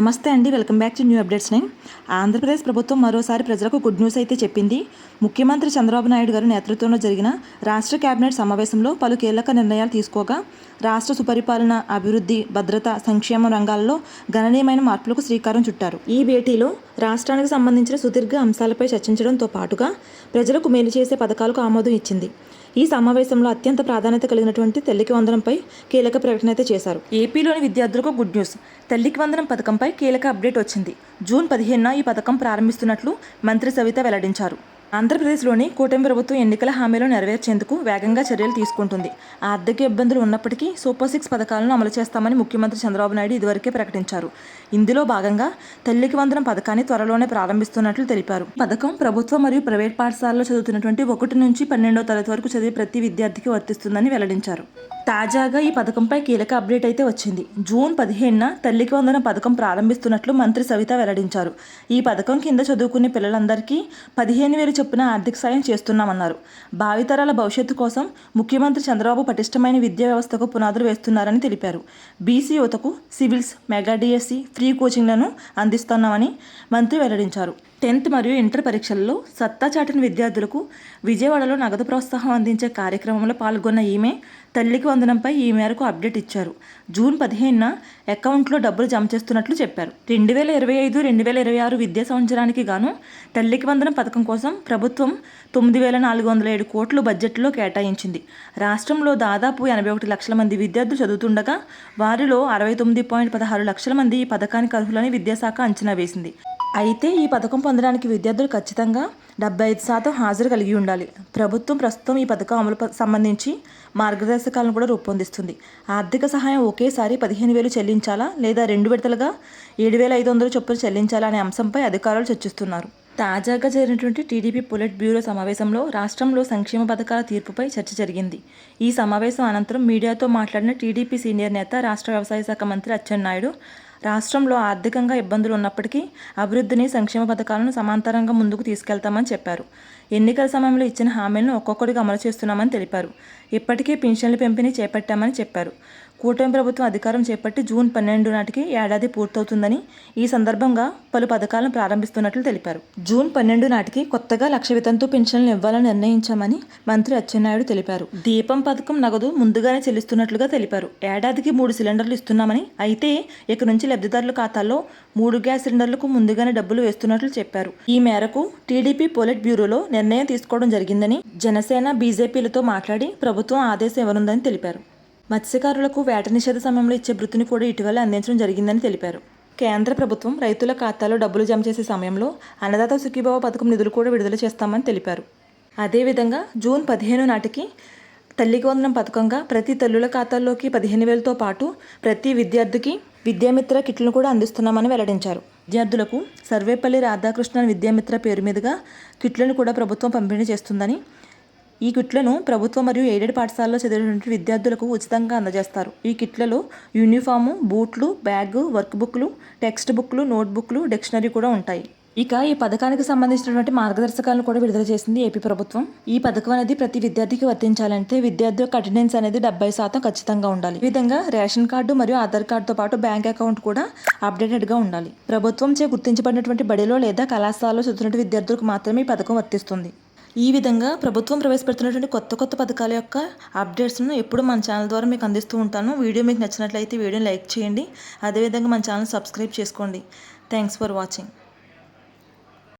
నమస్తే అండి. Welcome back to new updates nine. Andhra Pradesh ప్రభుత్వం మరోసారి ప్రజలకు గుడ్ న్యూస్ అయితే చెప్పింది. ముఖ్యమంత్రి చంద్రబాబు నాయుడు గారి నేతృత్వంలో జరిగిన రాష్ట్ర కేబినెట్ సమావేశంలో పలు కీలక నిర్ణయాలు తీసుకోగా రాష్ట్ర సుపరిపాలన అభివృద్ధి భద్రత సంక్షేమ రంగాల్లో గణనీయమైన మార్పులకు శ్రీకారం చుట్టారు. ఈ భేటీలో రాష్ట్రానికి సంబంధించిన సుదీర్ఘ అంశాలపై చర్చించడంతో పాటుగా ప్రజలకు మేలు చేసే పథకాలకు ఆమోదం ఇచ్చింది. ఈ సమావేశంలో అత్యంత ప్రాధాన్యత కలిగినటువంటి తల్లికి వందనంపై కీలక ప్రకటన అయితే చేశారు. ఏపీలోని విద్యార్థులకు గుడ్ న్యూస్. తల్లికి వందనం పథకంపై కీలక అప్డేట్ వచ్చింది. జూన్ పదిహేనున ఈ పథకం ప్రారంభిస్తున్నట్లు మంత్రి సవిత వెల్లడించారు. ఆంధ్రప్రదేశ్లోని కూటమి ప్రభుత్వం ఎన్నికల హామీలు నెరవేర్చేందుకు వేగంగా చర్యలు తీసుకుంటుంది. ఆర్థిక ఇబ్బందులు ఉన్నప్పటికీ సూపర్ సిక్స్ పథకాలను అమలు చేస్తామని ముఖ్యమంత్రి చంద్రబాబు నాయుడు ఇదివరకే ప్రకటించారు. ఇందులో భాగంగా తల్లికి వందనం పథకాన్ని త్వరలోనే ప్రారంభిస్తున్నట్లు తెలిపారు. పథకం ప్రభుత్వ మరియు ప్రైవేట్ పాఠశాలలో చదువుతున్నటువంటి ఒకటి నుంచి పన్నెండవ తరగతి వరకు చదివే ప్రతి విద్యార్థికి వర్తిస్తుందని వెల్లడించారు. తాజాగా ఈ పథకంపై కీలక అప్డేట్ అయితే వచ్చింది. జూన్ పదిహేనున తల్లికి వందన పథకం ప్రారంభిస్తున్నట్లు మంత్రి సవిత వెల్లడించారు. ఈ పథకం కింద చదువుకునే పిల్లలందరికీ పదిహేను వేలు చొప్పున ఆర్థిక సాయం చేస్తున్నామన్నారు. భావితరాల భవిష్యత్తు కోసం ముఖ్యమంత్రి చంద్రబాబు పటిష్టమైన విద్యా వ్యవస్థకు పునాదులు వేస్తున్నారని తెలిపారు. బీసీ యువతకు సివిల్స్ మెగా డిఎస్సి ఫ్రీ కోచింగ్లను అందిస్తున్నామని మంత్రి వెల్లడించారు. టెన్త్ మరియు ఇంటర్ పరీక్షల్లో సత్తా చాటిన విద్యార్థులకు విజయవాడలో నగదు ప్రోత్సాహం అందించే కార్యక్రమంలో పాల్గొన్న ఈమె తల్లికి వందనంపై ఈ మేరకు అప్డేట్ ఇచ్చారు. జూన్ పదిహేనున అకౌంట్లో డబ్బులు జమ చేస్తున్నట్లు చెప్పారు. రెండు వేల ఇరవై ఐదు రెండు వేల ఇరవై ఆరు విద్యా సంవత్సరానికి గాను తల్లికి వందనం పథకం కోసం ప్రభుత్వం తొమ్మిది వేల నాలుగు వందల ఏడు కోట్లు బడ్జెట్లో కేటాయించింది. రాష్ట్రంలో దాదాపు ఎనభై ఒకటి లక్షల మంది విద్యార్థులు చదువుతుండగా వారిలో అరవై తొమ్మిది పాయింట్ పదహారు లక్షల మంది ఈ పథకానికి అర్హులని విద్యాశాఖ అంచనా వేసింది. అయితే ఈ పథకం పొందడానికి విద్యార్థులు ఖచ్చితంగా డెబ్బై ఐదు శాతం హాజరు కలిగి ఉండాలి. ప్రభుత్వం ప్రస్తుతం ఈ పథకం అమలు సంబంధించి మార్గదర్శకాలను కూడా రూపొందిస్తుంది. ఆర్థిక సహాయం ఒకేసారి పదిహేను వేలు చెల్లించాలా లేదా రెండు విడతలుగా ఏడు వేల ఐదు వందలు చొప్పున చెల్లించాలా అనే అంశంపై అధికారులు చర్చిస్తున్నారు. తాజాగా జరిగినటువంటి టీడీపీ పొలిట్ బ్యూరో సమావేశంలో రాష్ట్రంలో సంక్షేమ పథకాల తీర్పుపై చర్చ జరిగింది. ఈ సమావేశం అనంతరం మీడియాతో మాట్లాడిన టీడీపీ సీనియర్ నేత రాష్ట్ర వ్యవసాయ శాఖ మంత్రి అచ్చెన్నాయుడు రాష్ట్రంలో ఆర్థికంగా ఇబ్బందులు ఉన్నప్పటికీ అభివృద్ధిని సంక్షేమ పథకాలను సమాంతరంగా ముందుకు తీసుకెళ్తామని చెప్పారు. ఎన్నికల సమయంలో ఇచ్చిన హామీలను ఒక్కొక్కటిగా అమలు చేస్తున్నామని తెలిపారు. ఇప్పటికే పింఛన్ల పెంపిణీ చేపట్టామని చెప్పారు. కూటమి ప్రభుత్వం అధికారం చేపట్టి జూన్ పన్నెండు నాటికి ఏడాది పూర్తవుతుందని ఈ సందర్భంగా పలు పథకాలను ప్రారంభిస్తున్నట్లు తెలిపారు. జూన్ పన్నెండు నాటికి కొత్తగా లక్ష వితంతు పెన్షన్లు ఇవ్వాలని నిర్ణయించామని మంత్రి అచ్చెన్నాయుడు తెలిపారు. దీపం పథకం నగదు ముందుగానే చెల్లిస్తున్నట్లుగా తెలిపారు. ఏడాదికి మూడు సిలిండర్లు ఇస్తున్నామని అయితే ఇక నుంచి లబ్ధిదారుల ఖాతాల్లో మూడు గ్యాస్ సిలిండర్లకు ముందుగానే డబ్బులు వేస్తున్నట్లు చెప్పారు. ఈ మేరకు టీడీపీ పోలిట్ బ్యూరోలో నిర్ణయం తీసుకోవడం జరిగిందని జనసేన బీజేపీలతో మాట్లాడి ప్రభుత్వం ఆదేశం ఇవ్వనుందని తెలిపారు. మత్స్యకారులకు వేట నిషేధ సమయంలో ఇచ్చే వృత్తిని కూడా ఇటీవల అందించడం జరిగిందని తెలిపారు. కేంద్ర ప్రభుత్వం రైతుల ఖాతాలో డబ్బులు జమ చేసే సమయంలో అన్నదాత సుఖీభావ పథకం నిధులు కూడా విడుదల చేస్తామని తెలిపారు. అదేవిధంగా జూన్ పదిహేను నాటికి తల్లికి వందనం పథకంగా ప్రతి తల్లుల ఖాతాల్లోకి పదిహేను వేలతో పాటు ప్రతి విద్యార్థికి విద్యామిత్ర కిట్లను కూడా అందిస్తున్నామని వెల్లడించారు. విద్యార్థులకు సర్వేపల్లి రాధాకృష్ణన్ విద్యామిత్ర పేరు మీదుగా కిట్లను కూడా ప్రభుత్వం పంపిణీ చేస్తుందని ఈ కిట్లను ప్రభుత్వ మరియు ఎయిడెడ్ పాఠశాలలో చదివినటువంటి విద్యార్థులకు ఉచితంగా అందజేస్తారు. ఈ కిట్లలో యూనిఫాము బూట్లు బ్యాగ్ వర్క్ బుక్లు టెక్స్ట్ బుక్లు నోట్ బుక్లు డిక్షనరీ కూడా ఉంటాయి. ఇక ఈ పథకానికి సంబంధించినటువంటి మార్గదర్శకాలను కూడా విడుదల చేసింది ఏపీ ప్రభుత్వం. ఈ పథకం అనేది ప్రతి విద్యార్థికి వర్తించాలంటే విద్యార్థి యొక్క అటెండెన్స్ అనేది డెబ్బై శాతం ఖచ్చితంగా ఉండాలి. ఈ విధంగా రేషన్ కార్డు మరియు ఆధార్ కార్డుతో పాటు బ్యాంక్ అకౌంట్ కూడా అప్డేటెడ్గా ఉండాలి. ప్రభుత్వం చే గుర్తించబడినటువంటి బడిలో లేదా కళాశాలలో చదువుతున్న విద్యార్థులకు మాత్రమే ఈ పథకం వర్తిస్తుంది. ఈ విధంగా ప్రభుత్వం ప్రవేశపెడుతున్నటువంటి కొత్త కొత్త పథకాల యొక్క అప్డేట్స్ను ఎప్పుడు మన ఛానల్ ద్వారా మీకు అందిస్తూ ఉంటాను. వీడియో మీకు నచ్చినట్లయితే వీడియోని లైక్ చేయండి. అదేవిధంగా మన ఛానల్ సబ్స్క్రైబ్ చేసుకోండి. Thanks for watching